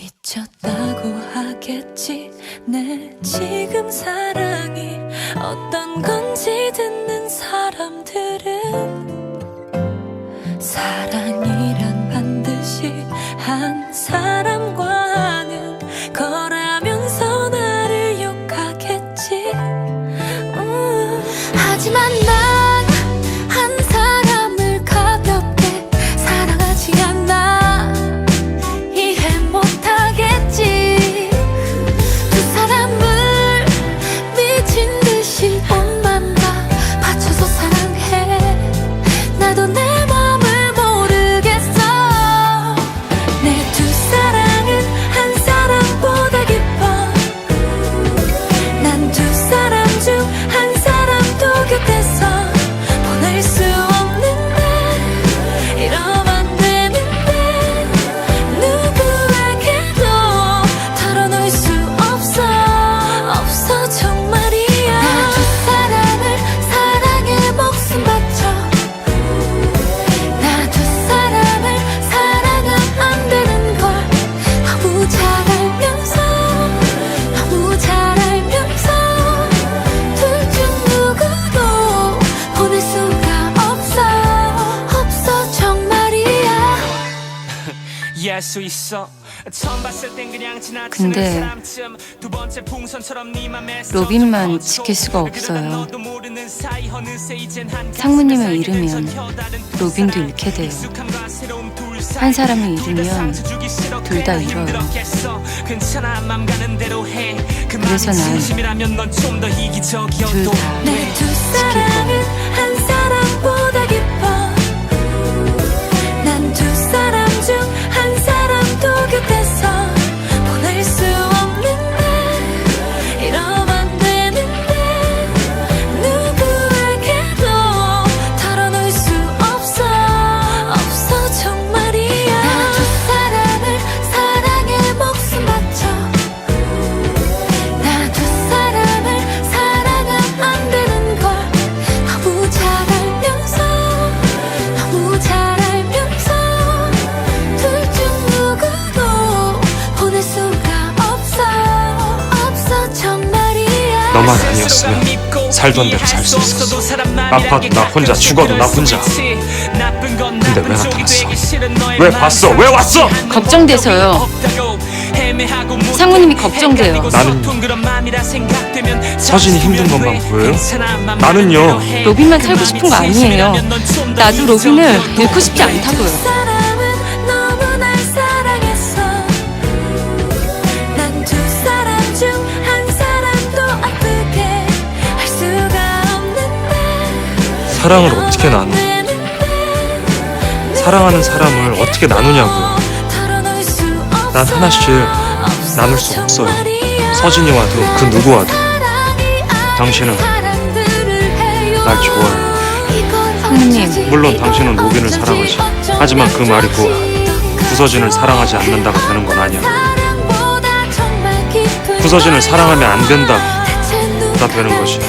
미쳤다고 하겠지 내 지금 사랑이 어떤 건지 듣는 사람들은 사랑이란 반드시 한 사람과 하는 거라면서 나를 욕하겠지 음. 하지만 수 있어 처음 봤을 땐 그냥 지나치는 근데 사람쯤 두 번째 풍선처럼 네 맘에 로빈만 지킬 수가 없어요. 가슴에 잃으면 로빈도. 잃게 돼요. 둘. 한 사람을 잃으면 둘다 꽤나 잃어요. 마음이 그래서 난 둘 다 지킬 거예요. 너만 아니었으면 살던 대로 살 수 있었어. 아파도 나 혼자, 죽어도 나 혼자. 근데 왜 나타났어? 왜 봤어? 왜 왔어? 걱정돼서요. 상무님이 걱정돼요. 나는 서진이 힘든 것만 보여요? 나는요. 로빈만 살고 싶은 거 아니에요. 나도 로빈을 잃고 싶지 않다고요. 사랑을 어떻게 나누? 사랑하는 사람을 어떻게 나누냐고요. 난 하나씩 나눌 수 없어요. 서진이 와도 그 누구 와도. 당신은 날 좋아해요. 상무님. 물론 당신은 로빈을 사랑하지. 하지만 그 말이 그 구서진을 사랑하지 않는다가 되는 건 아니야. 구서진을 사랑하면 안 된다. 다 되는 거지.